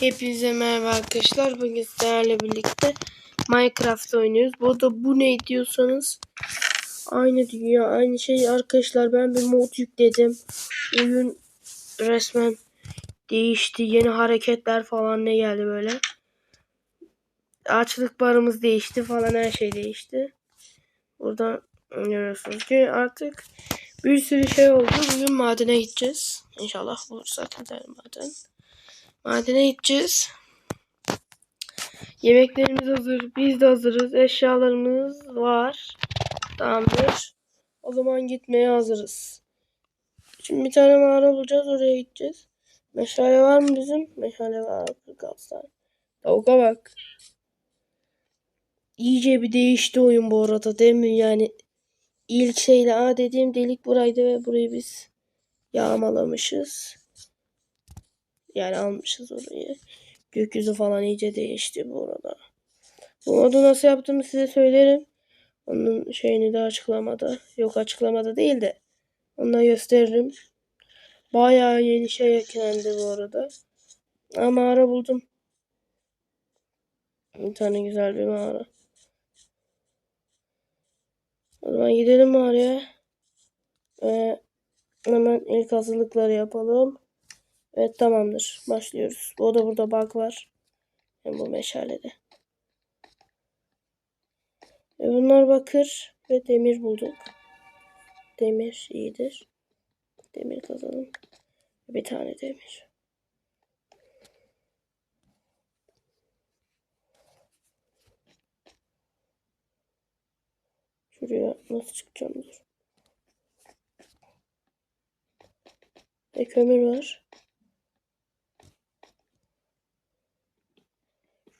Hepinize merhaba arkadaşlar. Bugün sizlerle birlikte Minecraft oynuyoruz. Bu arada bu ne diyorsanız aynı dünya aynı şey arkadaşlar. Ben bir mod yükledim. Oyun resmen değişti. Yeni hareketler falan ne geldi böyle. Açlık barımız değişti falan her şey değişti. Burada görüyorsunuz ki artık bir sürü şey oldu. Bugün madene gideceğiz. İnşallah bulursak gidelim maden. Madene gideceğiz. Yemeklerimiz hazır. Biz de hazırız. Eşyalarımız var. Tamamdır. O zaman gitmeye hazırız. Şimdi bir tane mağara bulacağız. Oraya gideceğiz. Meşale var mı bizim? Meşale var. 46 tane. Tavuka bak. İyice bir değişti oyun bu arada değil mi? Yani ilk şeyle A dediğim delik buraydı ve burayı biz yağmalamışız. Yani almışız orayı. Gökyüzü falan iyice değişti bu arada. Bu modu nasıl yaptığımı size söylerim. Onun şeyini de açıklamada. Yok açıklamada değil de. Onu gösteririm. Bayağı yeni şey eklendi bu arada. Ama mağara buldum. Bir tane güzel bir mağara. O zaman gidelim mağaraya. Ve hemen ilk hazırlıkları yapalım. Evet tamamdır. Başlıyoruz. Bu da burada bug var. Hem bu meşalede. E bunlar bakır ve demir bulduk. Demir iyidir. Demir kazalım. Bir tane demir. Şuraya nasıl çıkacağım dur. E kömür var.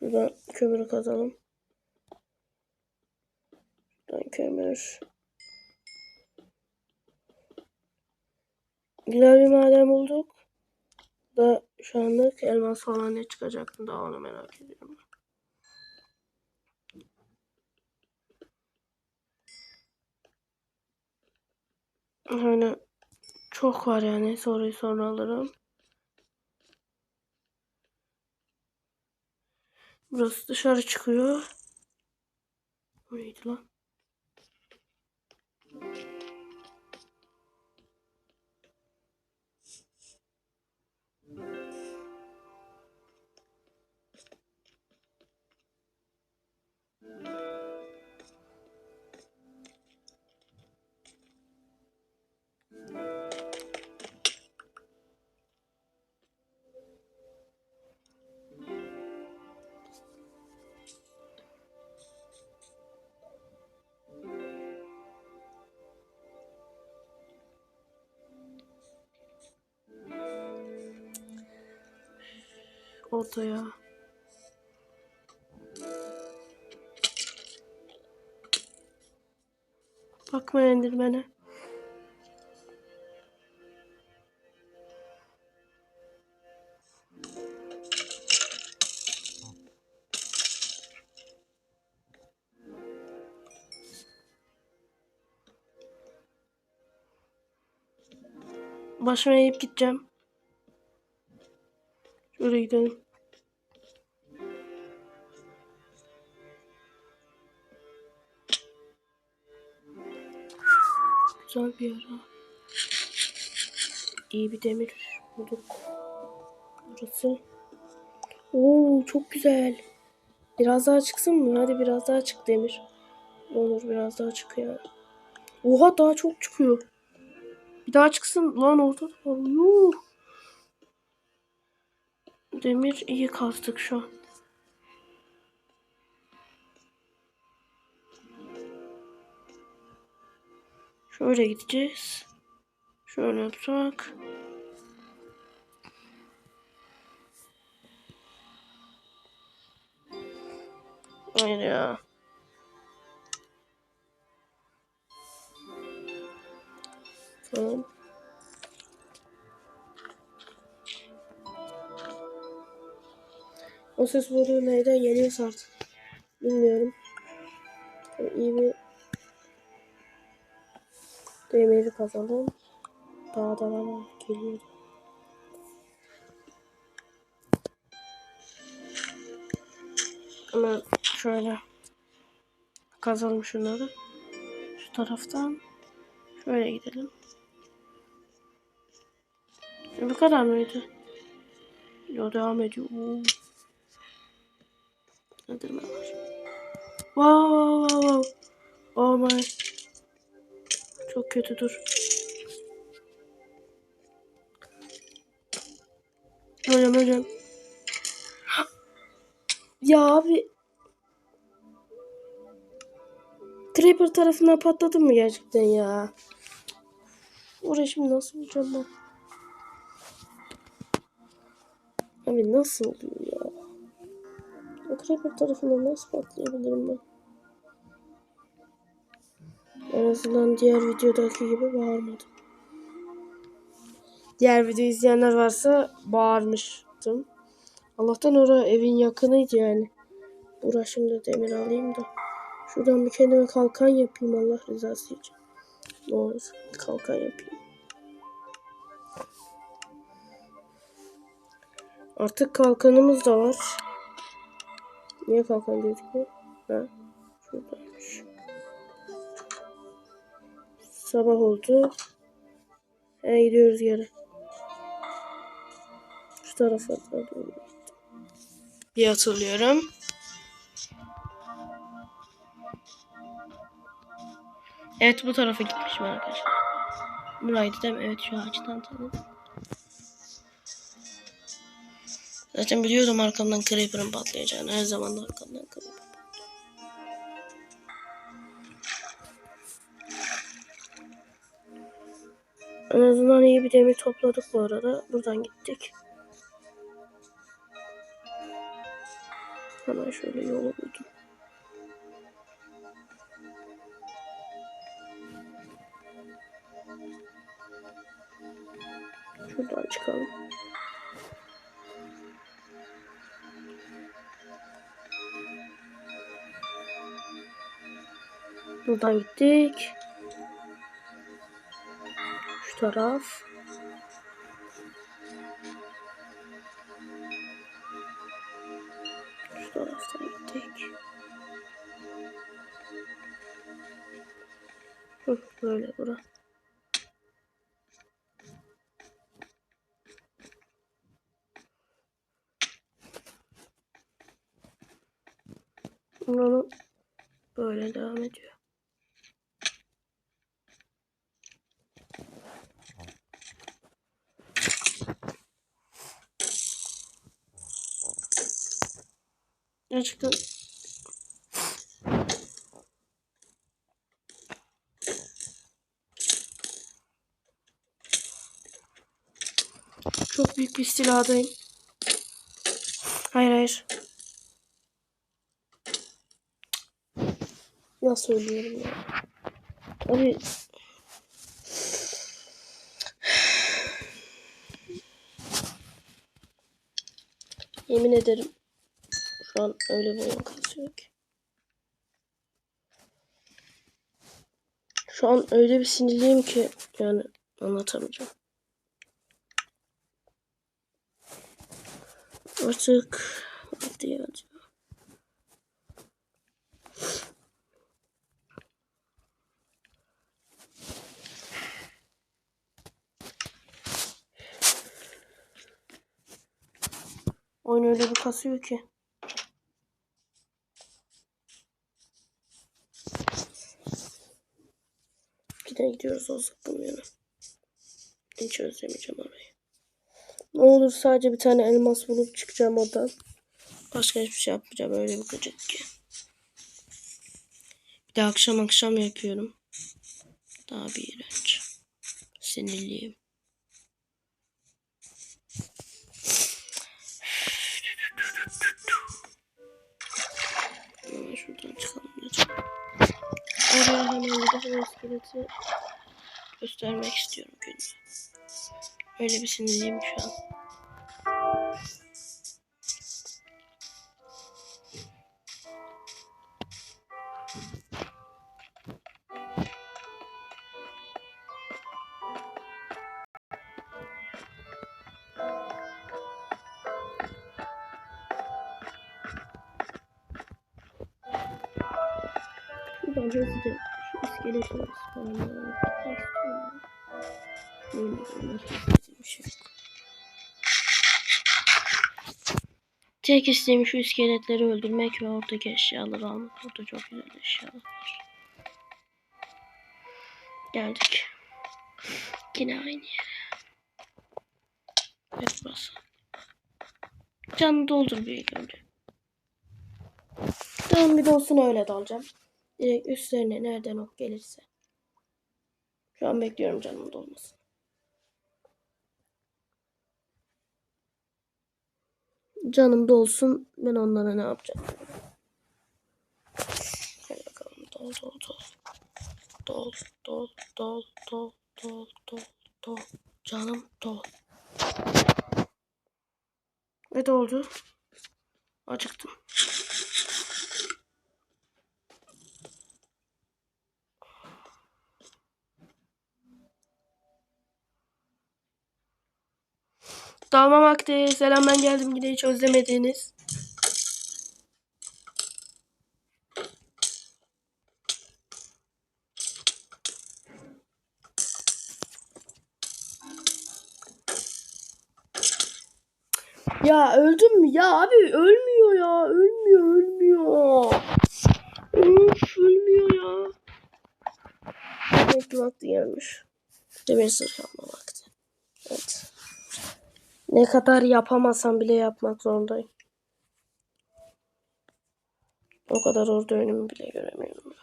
Şuradan kömürü kazalım. Şuradan kömür. Güzel bir maden bulduk. Da şu anlık elmas falan ne çıkacaktı daha onu merak ediyorum. Hani çok var yani soruyu sonra alırım. Burası dışarı çıkıyor. Neydi lan? Ortaya. Bakma endirmene. Başıma eğip gideceğim. Şuraya gidelim. Güzel bir ara. İyi bir demir bulduk. Burası. Oo çok güzel. Biraz daha çıksın mı? Hadi biraz daha çık demir. Olur biraz daha çık ya. Oha daha çok çıkıyor. Bir daha çıksın lan orada. Yuh. Demir iyi kastık şu an. Şöyle gideceğiz. Şöyle yapsak. Hayır ya. Tamam. O ses boru neyden geliyorsa artık. Bilmiyorum. Tabii iyi bir demiri kazalım. Daha da bana geliyordu. Hemen şöyle kazalım şunları. Şu taraftan şöyle gidelim. E, bu kadar mıydı? Yo devam ediyor. Oo. Nedir var? Wow, wow, wow. Oh my. Çok kötü dur. Hocam hocam. Ya abi. Creeper tarafından patladın mı gerçekten ya? Oraya şimdi nasıl bulacağım ben? Abi nasıl oluyor ya? O Creeper tarafından nasıl patlayabilirim ben? En azından diğer videodaki gibi bağırmadım. Diğer video izleyenler varsa bağırmıştım. Allah'tan orada evin yakınıydı yani. Dur şimdi demir alayım da. Şuradan bir kendime kalkan yapayım Allah rızası için. Ne kalkan yapayım. Artık kalkanımız da var. Niye kalkan gözüküyor? Ha, şuradaymış. Sabah oldu. He gidiyoruz geri. Şu tarafa doğru. Bir hatırlıyorum. Evet bu tarafa gitmişim arkadaşlar. Buraydı değil mi? Evet şu ağaçtan tanıdım. Zaten biliyordum arkamdan Creeper'ın patlayacağını. Her zaman da arkamdan Creeper. Azından iyi bir demir topladık bu arada. Buradan gittik. Hemen şöyle yolu buldum. Şuradan çıkalım. Buradan gittik. Taraf. Şu taraftan gittik. Böyle bura. Buranın böyle devam ediyor. Gerçekten çok büyük bir istiladayım. Hayır hayır. Nasıl ölüyorum ya? Abi Yemin ederim şu an öyle bir oyun kasıyor ki. Şu an öyle bir sinirliyim ki yani anlatamayacağım. Artık hadi ya. Oyun öyle bir kasıyor ki. Giden gidiyoruz o zıkkım yana. Hiç özlemeyeceğim orayı. Ne olur sadece bir tane elmas bulup çıkacağım oradan. Başka hiçbir şey yapmayacağım. Öyle bir gıcık ki. Bir de akşam akşam yapıyorum. Daha bir iğrenç. Sinirliyim. Şuradan çıkalım. Oraya hemen gidip o iskeleti göstermek istiyorum günde. Öyle bir sinirliyim şu an. Şuradan hızlıca şu istediğim şey. Tek isteğim şu iskeletleri öldürmek ve oradaki eşyaları almak. Orada çok güzel eşyalar var. Geldik. Yine aynı yere. Ve burası. Canını doldur ilk önce. Tamam bir de olsun öyle dalacağım. Direkt üstlerine nereden ok gelirse. Şu an bekliyorum canımın dolmasını. Canım dolsun. Ben onlara ne yapacağım? Hadi bakalım. Dol dol dol. Dol dol dol dol dol dol dol. Canım dol. Ve doldu. Acıktım. Dalma vakti. Selam ben geldim yine hiç özlemediğiniz. Ya öldüm mü? Ya abi ölmüyor ya. Ölmüyor ölmüyor. Üf ölmüyor ya. Ki vakti gelmiş. Demir sırf yapma vakti. Evet. Ne kadar yapamasam bile yapmak zorundayım. O kadar orada önümü bile göremiyorum.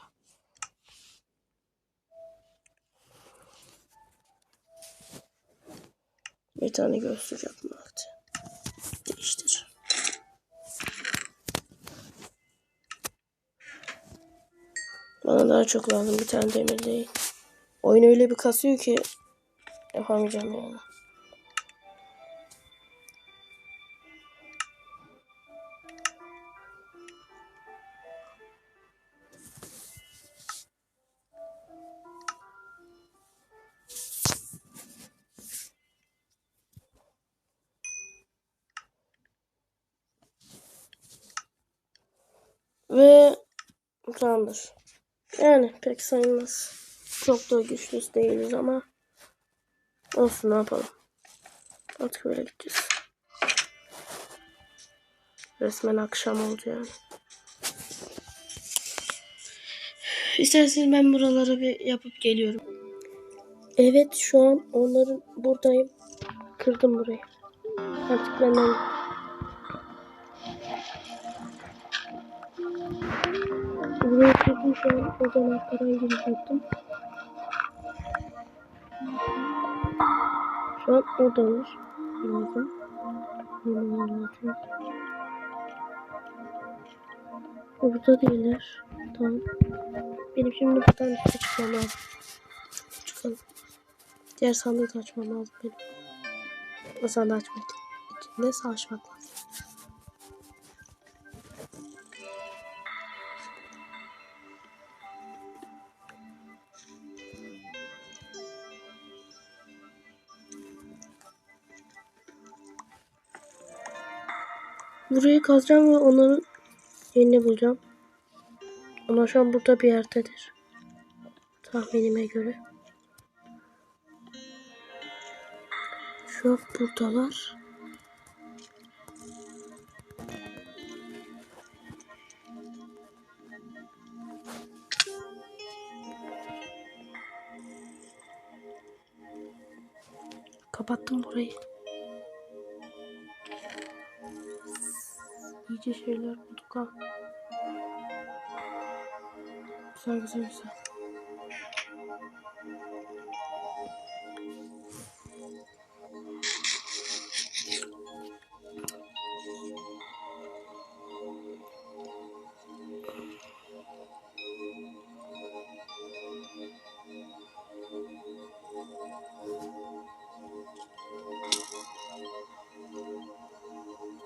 Bir tane göğsü yapma vakti. Değiştir. Bana daha çok lazım bir tane demir değil. Oyun öyle bir kasıyor ki yapamayacağım yani. Tamamdır. Yani pek sayılmaz. Çok da güçlü değiliz ama olsun ne yapalım. Artık böyle gideceğiz. Resmen akşam oldu yani. İsterseniz ben buraları bir yapıp geliyorum. Evet şu an onların buradayım. Kırdım burayı. Artık benden Buraya kırdım şu an oradan arkadan girecektim. Şu an oradalar. Lazım. Hemen anlatayım. Burada değiller. Tamam. Benim şimdi buradan çıkmam lazım. Çıkalım. Diğer sandığı da açmam lazım benim. O sandığı açmak için de savaşmak lazım. Burayı kazacağım ve onların yerini bulacağım. Onlar şu an burada bir yerdedir. Tahminime göre. Şu an buradalar. Kapattım burayı. İyice şeyler bulduk ha. Güzel güzel güzel.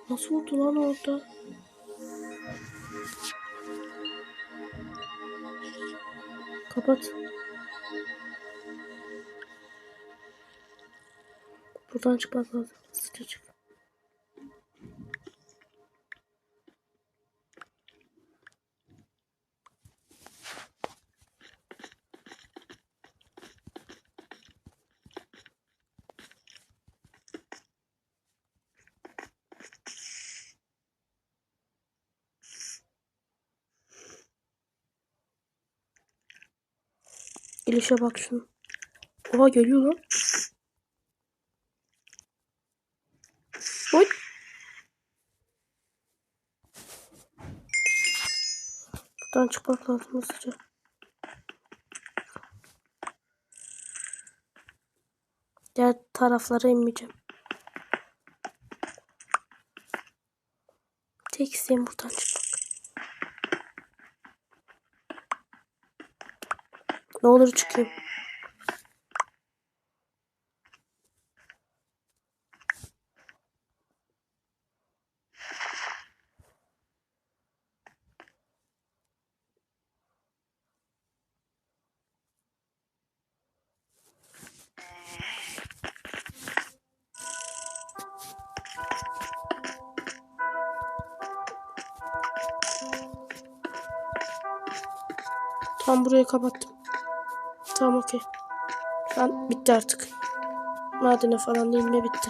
Nasıl oldu lan orada? Kapat. Buradan çıkmak lazım. Gelişe bak şunu. Oha geliyor lan. Oy. Buradan çıkmak lazım hızlıca. Diğer taraflara inmeyeceğim. Tek isteğim buradan çıkmak. Ne olur çıkayım. Tam burayı kapattım. Tamam okey. Şu an bitti artık. Madene falan inme bitti.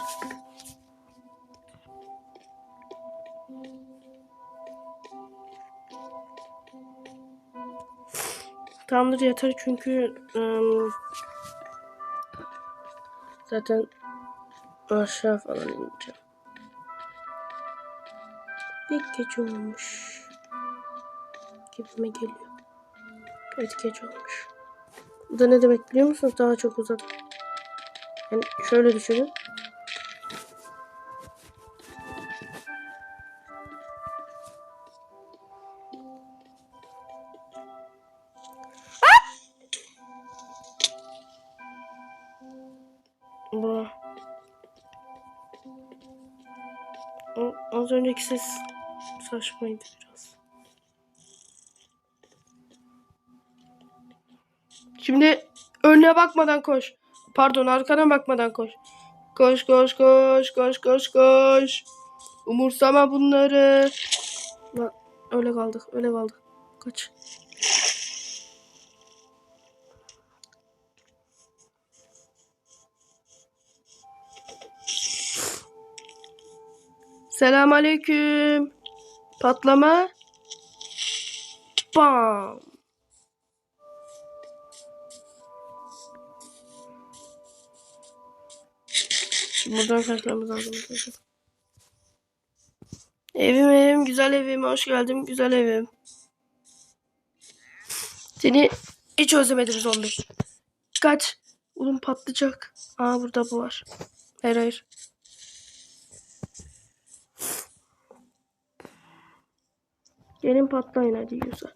Tamamdır yeter çünkü ım, zaten aşağı falan ineceğim. Bir gece olmuş. Gibime geliyor. Evet gece olmuş. Bu da ne demek biliyor musunuz? Daha çok uzadı. Yani şöyle düşünün. Bu. Az önceki ses saçmaydı biraz. Şimdi önüne bakmadan koş. Pardon arkana bakmadan koş. Koş koş koş koş koş koş. Umursama bunları. Lan, öyle kaldık öyle kaldık. Kaç. Selam aleyküm. Patlama. Bam. Buradan kaçmamız lazım. Evim evim güzel evim hoş geldin güzel evim. Seni hiç özlemedim zombi. Kaç. Oğlum patlayacak. Aa burada bu var. Hayır hayır. Gelin patlayın hadi yiyorsa.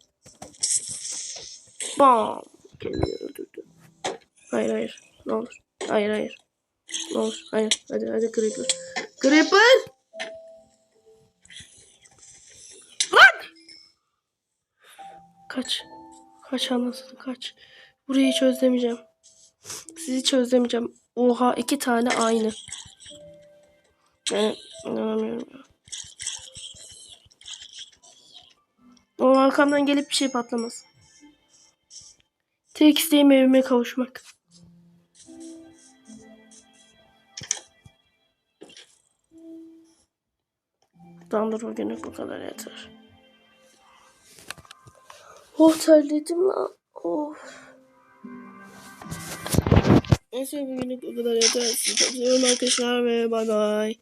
Bam. Kendini öldürdü. Hayır hayır. Ne olur. Hayır hayır. Olur. Hayır. Hadi hadi Creeper. Creeper! Lan! Kaç. Kaç anasını kaç. Burayı hiç özlemeyeceğim. Sizi hiç özlemeyeceğim. Oha iki tane aynı. Ben inanamıyorum. O arkamdan gelip bir şey patlamaz. Tek isteğim evime kavuşmak. Tamamdır bugünlük bu kadar yeter. Oh terledim lan. Oh. Neyse bugünlük bu kadar yeter. Sizi çok arkadaşlar ve bay bay.